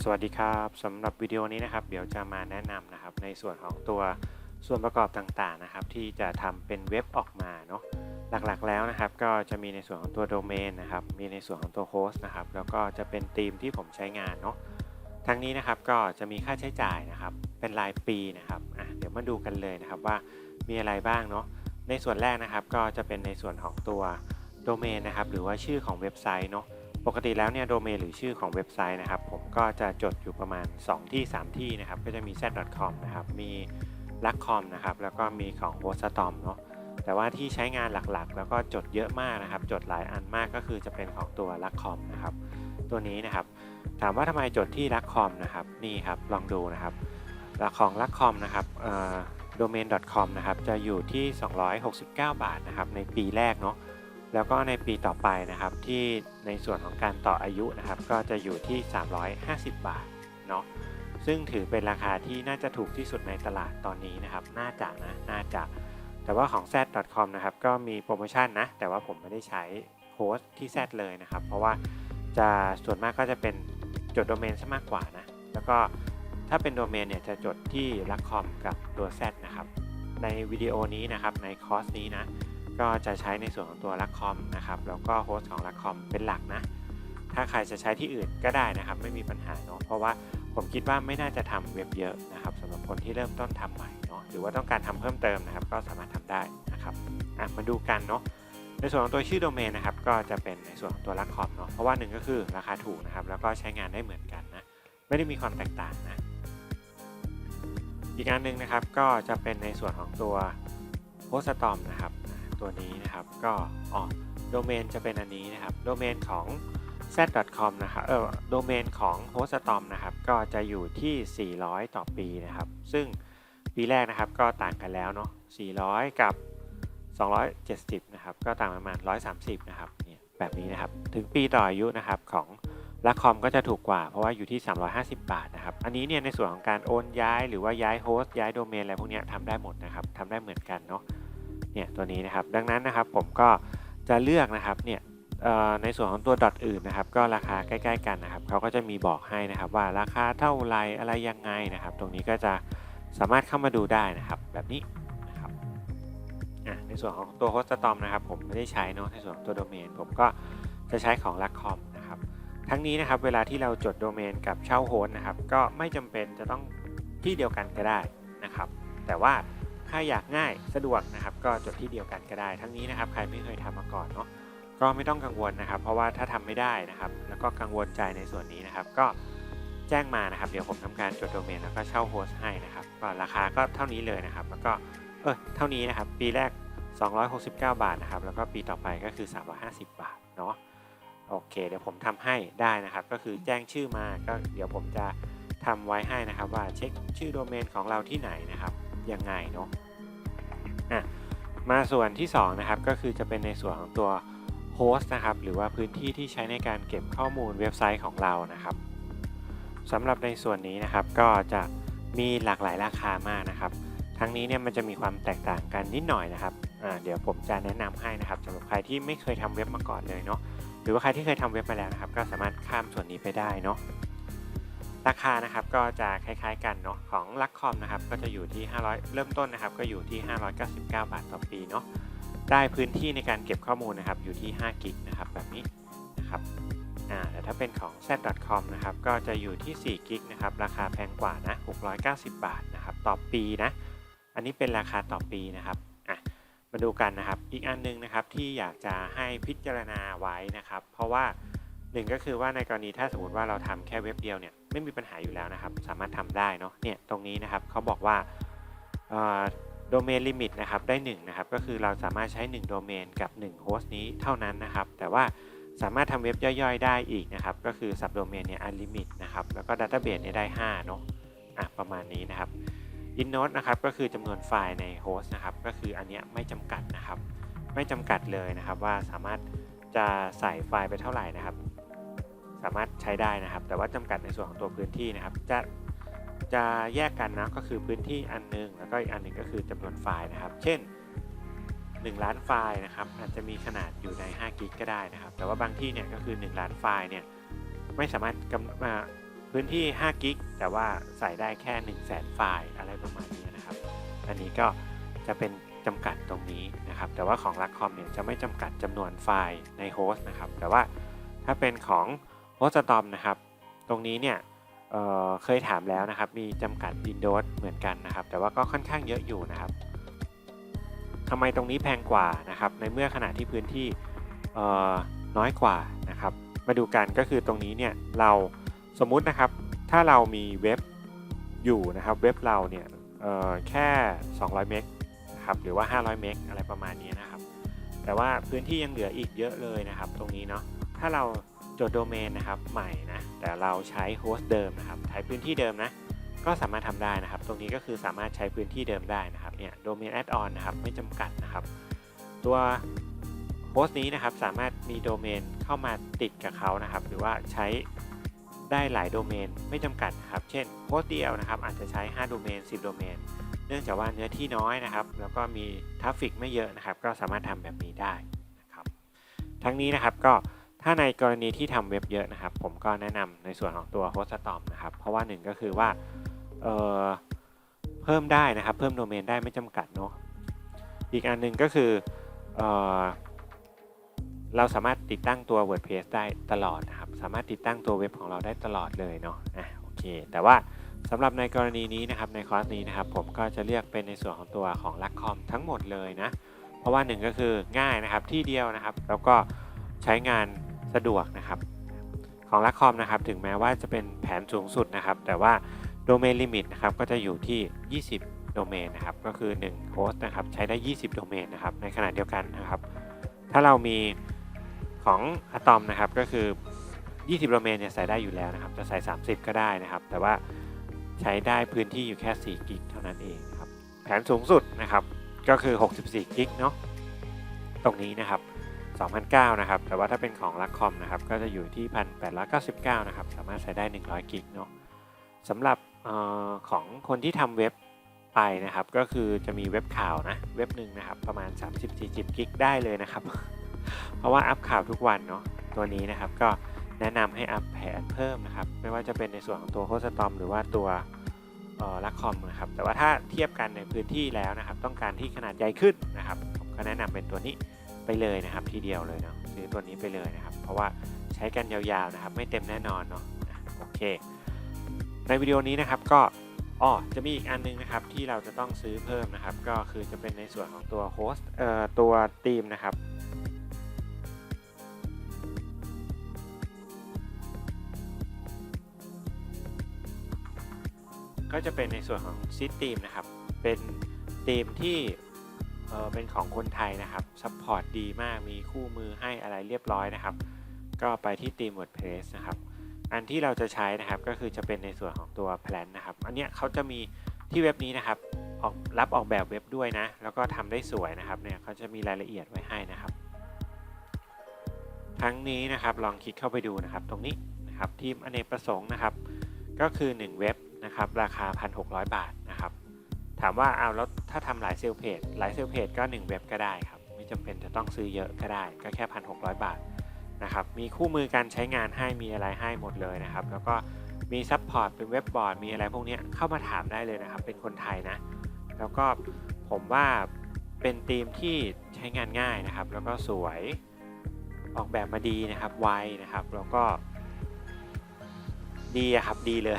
สวัสดีครับสำหรับวิดีโอนี้นะครับ เดี๋ยวจะมาแนะนำนะครับในส่วนของตัวส่วนประกอบต่างๆนะครับ ที่จะทำเป็นเว็บออกมาเนาะหลักๆแล้วนะครับ ก็จะมีในส่วนของตัวโดเมนนะครับ มีในส่วนของตัวโฮสต์นะครับ แล้วก็จะเป็นธีมที่ผมใช้งานเนาะทั้งนี้นะครับก็จะมีค่าใช้จ่ายนะครับ เป็นรายปีนะครับอะเดี๋ยวมาดูกันเลยนะครับว่ามีอะไรบ้างเนาะในส่วนแรกนะครับก็จะเป็นในส่วนของตัวโดเมนนะครับ หรือว่าชื่อของเว็บไซต์เนาะ ปกติแล้วเนี่ยโดเมนหรือชื่อของเว็บไซต์นะครับ ผมก็จะจดอยู่ประมาณ 2 ที่ 3 ที่นะครับ ก็จะมี z.com นะครับ มี l a c c o m นะครับ แล้วก็มีของ h o s t o m เนาะแต่ว่าที่ใช้งานหลักๆ แล้วก็จดเยอะมากนะครับ จดหลายอันมากก็คือจะเป็นของตัว l a c c o m นะครับ ตัวนี้นะครับ ถามว่าทำไมจดที่ l a c c o m นะครับ นี่ครับ ลองดูนะครับของ l a c c o m นะครับโดเมน .com นะครับ จะอยู่ที่ 269 บาทนะครับ ในปีแรกเนาะ แล้วก็ในปีต่อไปนะครับที่ในส่วนของการต่ออายุนะครับก็จะอยู่ที่ 350 บาทเนาะซึ่งถือเป็นราคาที่น่าจะถูกที่สุดในตลาดตอนนี้นะครับน่าจะนะน่าจะแต่ว่าของ z.com นะครับก็มีโปรโมชั่นนะแต่ว่าผมไม่ได้ใช้โฮสต์ที่ z เลยนะครับ เพราะว่าจะส่วนมากก็จะเป็นจดโดเมนซะมากกว่านะแล้วก็ถ้าเป็นโดเมนเนี่ยจะจดที่ l a c o m กับตัว z นะครับในวิดีโอนี้นะครับในคอร์สนี้นะ ก็จะใช้ในส่วนของตัวลักคอมนะครับแล้วก็โฮสต์ของลักคอมเป็นหลักนะ ถ้าใครจะใช้ที่อื่นก็ได้นะครับ ไม่มีปัญหาเนาะเพราะว่าผมคิดว่าไม่น่าจะทำเว็บเยอะนะครับสำหรับคนที่เริ่มต้นทำใหม่เนาะหรือว่าต้องการทำเพิ่มเติมนะครับ ก็สามารถทำได้นะครับมาดูกันเนาะในส่วนของตัวชื่อโดเมนนะครับก็จะเป็นในส่วนของตัวลักคอมเนาะเพราะว่าหนึ่งก็คือราคาถูกนะครับแล้วก็ใช้งานได้เหมือนกันนะไม่ได้มีความแตกต่างนะอีกอันหนึ่งนะครับก็จะเป็นในส่วนของตัวโฮสต์ตอมนะครับ ตัวนี้นะครับ ก็อ๋อโดเมนจะเป็นอันนี้นะครับ โดเมนของ z.com นะครับเออโดเมนของ Hostom นะครับ ก็จะอยู่ที่ 400 ต่อปีนะครับ ซึ่งปีแรกนะครับก็ต่างกันแล้วเนาะ 400 กับ 270 นะครับ ก็ต่างประมาณ 130 นะครับ เนี่ยแบบนี้นะครับ ถึงปีต่ออายุนะครับของลักคอมก็จะถูกกว่าเพราะว่าอยู่ที่ 350 บาทนะครับ อันนี้เนี่ยในส่วนของการโอนย้ายหรือว่าย้ายโฮสต์ย้ายโดเมนอะไรพวกนี้ทำได้หมดนะครับทำได้เหมือนกันเนาะ เนี่ยตัวนี้นะครับ ดังนั้นนะครับผมก็จะเลือกนะครับเนี่ยในส่วนของตัวดอทอื่นนะครับ ก็ราคาใกล้ๆกันนะครับเขาก็จะมีบอกให้นะครับว่าราคาเท่าไรอะไรยังไงนะครับ ตรงนี้ก็จะสามารถเข้ามาดูได้นะครับ แบบนี้นะครับในส่วนของตัวโฮสต์ตอมนะครับผมไม่ได้ใช้เนาะในส่วนของตัวโดเมน ผมก็จะใช้ของลักคอมนะครับ ทั้งนี้นะครับเวลาที่เราจดโดเมนกับเช่าโฮสต์นะครับ ก็ไม่จำเป็นจะต้องที่เดียวกันก็ได้นะครับ แต่ว่า ถ้าอยากง่ายสะดวกนะครับ ก็จดที่เดียวกันก็ได้ ทั้งนี้นะครับ ใครไม่เคยทำมาก่อนเนาะก็ไม่ต้องกังวลนะครับ เพราะว่าถ้าทำไม่ได้นะครับ แล้วก็กังวลใจในส่วนนี้นะครับ ก็แจ้งมานะครับ เดี๋ยวผมทำการจดโดเมนแล้วก็เช่าโฮสต์ให้นะครับก็ราคาก็เท่านี้เลยนะครับ แล้วก็เออเท่านี้นะครับ ปีแรก 269 บาทนะครับ แล้วก็ปีต่อไปก็คือ 350 บาทเนาะโอเค เดี๋ยวผมทำให้ได้นะครับ ก็คือแจ้งชื่อมาก็เดี๋ยวผมจะทำไว้ให้นะครับ ว่าเช็คชื่อโดเมนของเราที่ไหนนะครับ ยังไงเนาะอะมาส่วนที่2นะครับก็คือจะเป็นในส่วนของตัวโฮสต์นะครับหรือว่าพื้นที่ที่ใช้ในการเก็บข้อมูลเว็บไซต์ของเรานะครับสำหรับในส่วนนี้นะครับก็จะมีหลากหลายราคามากนะครับทั้งนี้เนี่ยมันจะมีความแตกต่างกันนิดหน่อยนะครับอ่าเดี๋ยวผมจะแนะนำให้นะครับสำหรับใครที่ไม่เคยทำเว็บมาก่อนเลยเนาะหรือว่าใครที่เคยทำเว็บมาแล้วนะครับ ก็สามารถข้ามส่วนนี้ไปได้เนาะ ราคานะครับก็จะคล้ายๆกันเนาะของลักคอมนะครับก็จะอยู่ที่ 500 เริ่มต้นนะครับก็อยู่ที่ 599 บาทต่อปีเนาะได้พื้นที่ในการเก็บข้อมูลนะครับอยู่ที่5กิกนะครับแบบนี้นะครับอ่าแต่ถ้าเป็นของ z.com นะครับก็จะอยู่ที่4กิกนะครับราคาแพงกว่านะ690 บาทนะครับต่อปีนะอันนี้เป็นราคาต่อปีนะครับอะมาดูกันนะครับอีกอันนึงนะครับที่อยากจะให้พิจารณาไว้นะครับ เพราะว่า หนึ่งก็คือว่าในกรณีถ้าสมมติว่าเราทำแค่เว็บเดียวเนี่ยไม่มีปัญหาอยู่แล้วนะครับ สามารถทำได้เนาะเนี่ยตรงนี้นะครับเขาบอกว่าโดเมนลิมิตนะครับได้1นะครับก็คือเราสามารถใช้1โดเมนกับ1โฮสต์นี้เท่านั้นนะครับ แต่ว่าสามารถทำเว็บย่อยๆ ได้อีกนะครับ ก็คือสับโดเมนเนี่ยอันลิมิตนะครับแล้วก็ดัตต้าเบสเนี่ยได้5เนาะอะประมาณนี้นะครับอินโน e นะครับก็คือจำนวนไฟล์ในโฮสต์นะครับก็คืออันเนี้ยไม่จำกัดนะครับ ไม่จำกัดเลยนะครับว่าสามารถจะใส่ไฟล์ไปเท่าไหร่นะครับ สามารถใช้ได้นะครับ แต่ว่าจำกัดในส่วนของตัวพื้นที่นะครับ จะจะแยกกันนะก็คือพื้นที่อันนึง แล้วก็อีกอันหนึ่งก็คือจำนวนไฟล์นะครับ เช่น 1 ล้านไฟล์นะครับ อาจจะมีขนาดอยู่ใน5กิกก็ได้นะครับ แต่ว่าบางที่เนี่ยก็คือ 1 ล้านไฟล์เนี่ยไม่สามารถกำพื้นที่5กิกแต่ว่าใส่ได้แค่ 1 0 0 0 0แสนไฟล์อะไรประมาณนี้นะครับ อันนี้ก็จะเป็นจำกัดตรงนี้นะครับ แต่ว่าของรักคอมเนี่ยจะไม่จำกัดจำนวนไฟล์ในโฮสต์นะครับ แต่ว่าถ้าเป็นของ โฮสต์ตอมนะครับ ตรงนี้เนี่ยเเคยถามแล้วนะครับ มีจำกัด Windows เหมือนกันนะครับ แต่ว่าก็ค่อนข้างเยอะอยู่นะครับทำไมตรงนี้แพงกว่านะครับ ในเมื่อขณะที่พื้นที่น้อยกว่านะครับ มาดูกันก็คือตรงนี้เนี่ยเราสมมุตินะครับ ถ้าเรามีเว็บอยู่นะครับ เว็บเราเนี่ยแค่ 200 เมกนะครับหรือว่า 500 เมกอะไรประมาณนี้นะครับ แต่ว่าพื้นที่ยังเหลืออีกเยอะเลยนะครับ ตรงนี้เนาะถ้าเรา จดโดเมนนะครับใหม่นะแต่เราใช้โฮสต์เดิมนะครับใช้พื้นที่เดิมนะก็สามารถทำได้นะครับ ตรงนี้ก็คือสามารถใช้พื้นที่เดิมได้นะครับเนี่ยโดเมนแอดออนนะครับไม่จำกัดนะครับ ตัวโฮสต์นี้นะครับสามารถมีโดเมนเข้ามาติดกับเขานะครับ หรือว่าใช้ได้หลายโดเมนไม่จำกัดครับเช่นโฮสต์เดียวนะครับ อาจจะใช้ 5 โดเมน 10 โดเมน เนื่องจากว่าเนื้อที่น้อยนะครับ แล้วก็มีทราฟฟิกไม่เยอะนะครับ ก็สามารถทำแบบนี้ได้นะครับ ทั้งนี้นะครับก็ ถ้าในกรณีที่ทำเว็บเยอะนะครับ ผมก็แนะนำในส่วนของตัว Hoststorm นะครับ เพราะว่าหนึ่งก็คือว่าเเพิ่มได้นะครับ เพิ่มโดเมนได้ไม่จำกัดเนาะอีกอันหนึ่งก็คือเอเราสามารถติดตั้งตัว WordPress ได้ตลอดนะครับ สามารถติดตั้งตัวเว็บของเราได้ตลอดเลยเนาะอะโอเค แต่ว่าสำหรับในกรณีนี้นะครับในคอร์สนี้นะครับ ผมก็จะเลือกเป็นในส่วนของตัวของ l a c c o m ทั้งหมดเลยนะ เพราะว่าหนึ่งก็คือง่ายนะครับที่เดียวนะครับ แล้วก็ใช้งาน สะดวกนะครับ ของ l a c c o m นะครับถึงแม้ว่าจะเป็นแผนสูงสุดนะครับ แต่ว่าโดเมนลิมิตนะครับก็จะอยู่ที่ 20 โดเมนนะครับ ก็คือ1โฮสต์นะครับใช้ได้ 20 โดเมนนะครับ ในขณะเดียวกันนะครับ ถ้าเรามีของ Atom นะครับก็คือ 20 โดเมนเนี่ยใส่ได้อยู่แล้วนะครับ จะใส่ 30 ก็ได้นะครับ แต่ว่าใช้ได้พื้นที่อยู่แค่ 4 กิกเท่านั้นเองครับ แผนสูงสุดนะครับก็คือ 64 กิกเนาะตรงนี้นะครับ 2009นะครับ แต่ว่าถ้าเป็นของลักคอมนะครับ ก็จะอยู่ที่ 1899 นะครับ สามารถใช้ได้ 100 กิกเนาะสำหรับออของคนที่ทำเว็บไปนะครับ ก็คือจะมีเว็บข่าวนะ เว็บหนึ่งนะครับ ประมาณ 30-40 กิกได้เลยนะครับ เพราะว่าอัพข่าวทุกวันเนาะ ตัวนี้นะครับ ก็แนะนำให้อัพแผนเพิ่มนะครับ ไม่ว่าจะเป็นในส่วนของตัวโฮสตอมหรือว่าตัวลักคอมนะครับ แต่ว่าถ้าเทียบกันในพื้นที่แล้วนะครับ ต้องการที่ขนาดใหญ่ขึ้นนะครับ ผมก็แนะนำเป็นตัวนี้ ไปเลยนะครับทีเดียวเลยเนาะซื้อตัวนี้ไปเลยนะครับ เพราะว่าใช้กันยาวๆนะครับ ไม่เต็มแน่นอนเนาะโอเค ในวิดีโอนี้นะครับก็อ๋อจะมีอีกอันนึงนะครับที่เราจะต้องซื้อเพิ่มนะครับ ก็คือจะเป็นในส่วนของตัวโฮสต์เอ่อตัวทีมนะครับก็จะเป็นในส่วนของซิตทีมนะครับ เป็นทีมที่ เออเป็นของคนไทยนะครับซัพพอร์ตดีมากมีคู่มือให้อะไรเรียบร้อยนะครับ ก็ไปที่ทีม WordPress นะครับ อันที่เราจะใช้นะครับก็คือจะเป็นในส่วนของตัวแพลนนะครับ อันนี้เขาจะมีที่เว็บนี้นะครับออกรับออกแบบเว็บด้วยนะ แล้วก็ทำได้สวยนะครับเนี่ยเขาจะมีรายละเอียดไว้ให้นะครับ ทั้งนี้นะครับลองคลิกเข้าไปดูนะครับ ตรงนี้นะครับทีมอเนกประสงค์นะครับ ก็คือ 1 เว็บนะครับ ราคา 1,600 บาท ถามว่าเอาแล้วถ้าทำหลายเซลเพจหลายเซลเพจก็ 1 เว็บก็ได้ครับ ไม่จำเป็นจะต้องซื้อเยอะก็ได้ ก็แค่พันหบาทนะครับ มีคู่มือการใช้งานให้มีอะไรให้หมดเลยนะครับ แล้วก็มีซัพพอร์ตเป็นเว็บบอร์ดมีอะไรพวกนี้เข้ามาถามได้เลยนะครับ เป็นคนไทยนะ แล้วก็ผมว่าเป็นธีมที่ใช้งานง่ายนะครับ แล้วก็สวยออกแบบมาดีนะครับไวนะครับ แล้วก็ ดีครับดีเลย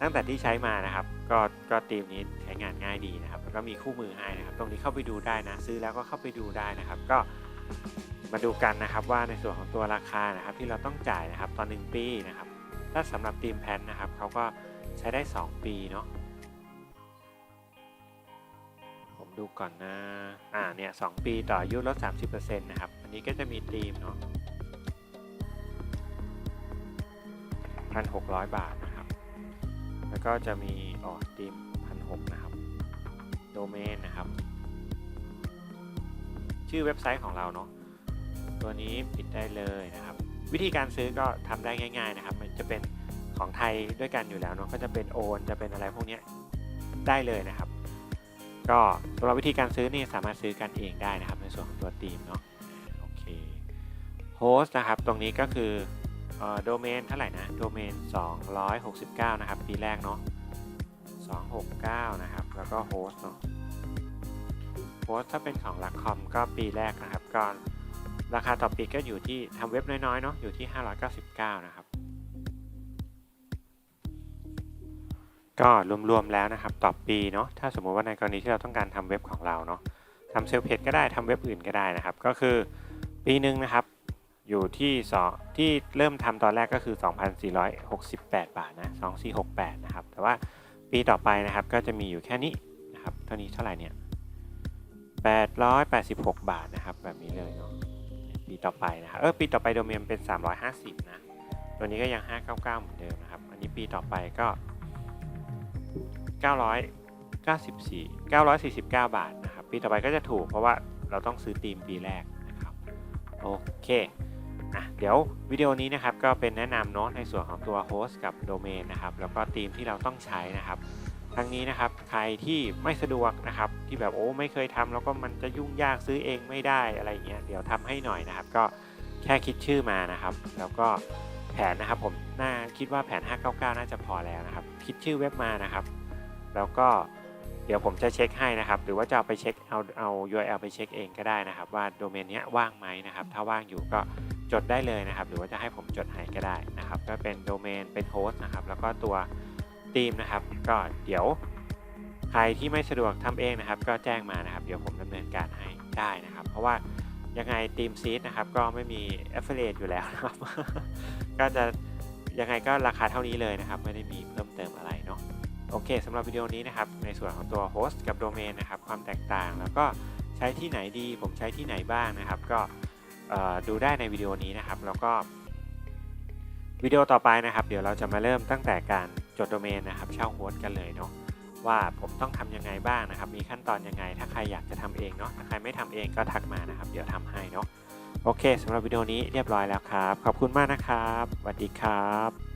ตั้งแต่ที่ใช้มานะครับ ก็ก็ทีมนี้ งานง่ายดีนะครับแล้วก็มีคู่มือให้นะครับ ตรงนี้เข้าไปดูได้นะ ซื้อแล้วก็เข้าไปดูได้นะครับ ก็มาดูกันนะครับว่าในส่วนของตัวราคานะครับ ที่เราต้องจ่ายนะครับตอน1ปีนะครับ ถ้าสำหรับทีมแพนนะครับเขาก็ใช้ได้ 2 ปีเนาะผมดูก่อนนะอ่าเนี่ยสปีต่ออายุลด 30%นะครับ อันนี้ก็จะมีทีมเนาะ1,600 บาทนะครับ แล้วก็จะมีอ๋อทีม1,600นะครับ โดเมนนะครับ ชื่อเว็บไซต์ของเราเนาะตัวนี้ปิดได้เลยนะครับ วิธีการซื้อก็ทำได้ง่าย ๆนะครับ มันจะเป็นของไทยด้วยกันอยู่แล้วเนาะก็จะเป็นโอนจะเป็นอะไรพวกนี้ได้เลยนะครับ ก็สำหรับวิธีการซื้อนี่สามารถซื้อกันเองได้นะครับ ในส่วนของตัวทีมเนาะโอเคโฮสต์นะครับตรงนี้ก็คือเอ่อโดเมนเท่าไหร่นะโดเมน269 นะครับ ปีแรกเนาะ 269 นะครับ แล้วก็โฮสต์เนาะโฮสต์ถ้าเป็นของลักคอมก็ปีแรกนะครับก็ราคาต่อปีก็อยู่ที่ทำเว็บน้อยๆเนาะอยู่ที่ 599 นะครับ ก็รวมๆแล้วนะครับต่อปีเนาะถ้าสมมุติว่าในกรณีที่เราต้องการทำเว็บของเราเนาะทำเซลล์เพจก็ได้ทำเว็บอื่นก็ได้นะครับ ก็คือปีหนึ่งนะครับอยู่ที่สองที่เริ่มทำตอนแรกก็คือ 2,468 บาทนะ 2468 นะครับ แต่ว่า ปีต่อไปนะครับก็จะมีอยู่แค่นี้นะครับเท่านี้เท่าไหร่เนี่ย886 บาทนะครับ แบบนี้เลยเนาะปีต่อไปนะครับเออปีต่อไปโดเมนเป็น 350 นะตัวนี้ก็ยัง 599 เหมือนเดิมนะครับ อันนี้ปีต่อไปก็ 994 949 บาทนะครับ ปีต่อไปก็จะถูกเพราะว่าเราต้องซื้อธีมปีแรกนะครับ โอเค อะเดี๋ยววิดีโอนี้นะครับก็เป็นแนะนำเนาะในส่วนของตัวโฮสต์กับโดเมนนะครับแล้วก็ธีมที่เราต้องใช้นะครับทั้งนี้นะครับใครที่ไม่สะดวกนะครับที่แบบโอ้ไม่เคยทำแล้วก็มันจะยุ่งยากซื้อเองไม่ได้อะไรเงี้ยเดี๋ยวทำให้หน่อยนะครับ ก็แค่คิดชื่อมานะครับ แล้วก็แผนนะครับผมน่าคิดว่าแผน 599 น่าจะพอแล้วนะครับ คิดชื่อเว็บมานะครับ แล้วก็เดี๋ยวผมจะเช็คให้นะครับ หรือว่าจะเอาไปเช็คเอาเอา URL ไปเช็คเองก็ได้นะครับ ว่าโดเมนนี้ว่างไหมนะครับ ถ้าว่างอยู่ก็ จดได้เลยนะครับ หรือว่าจะให้ผมจดให้ก็ได้นะครับ ก็เป็นโดเมนเป็นโฮสต์นะครับ แล้วก็ตัวธีมนะครับ ก็เดี๋ยวใครที่ไม่สะดวกทำเองนะครับ ก็แจ้งมานะครับ เดี๋ยวผมดำเนินการให้ได้นะครับ เพราะว่ายังไงทีมซีดนะครับ ก็ไม่มี affiliate อยู่แล้วนะครับ ก็จะยังไงก็ราคาเท่านี้เลยนะครับ ไม่ได้มีเพิ่มเติมอะไรเนาะโอเคสำหรับวิดีโอนี้นะครับ ในส่วนของตัวโฮสต์กับโดเมนนะครับ ความแตกต่างแล้วก็ใช้ที่ไหนดี ผมใช้ที่ไหนบ้างนะครับ ก็ ดูได้ในวิดีโอนี้นะครับ แล้วก็วิดีโอต่อไปนะครับ เดี๋ยวเราจะมาเริ่มตั้งแต่การจดโดเมนนะครับเช่าโฮสต์กันเลยเนาะว่าผมต้องทำยังไงบ้างนะครับ มีขั้นตอนยังไง ถ้าใครอยากจะทำเองเนาะถ้าใครไม่ทำเองก็ทักมานะครับ เดี๋ยวทำให้เนาะโอเคสำหรับวิดีโอนี้เรียบร้อยแล้วครับ ขอบคุณมากนะครับสวัสดีครับ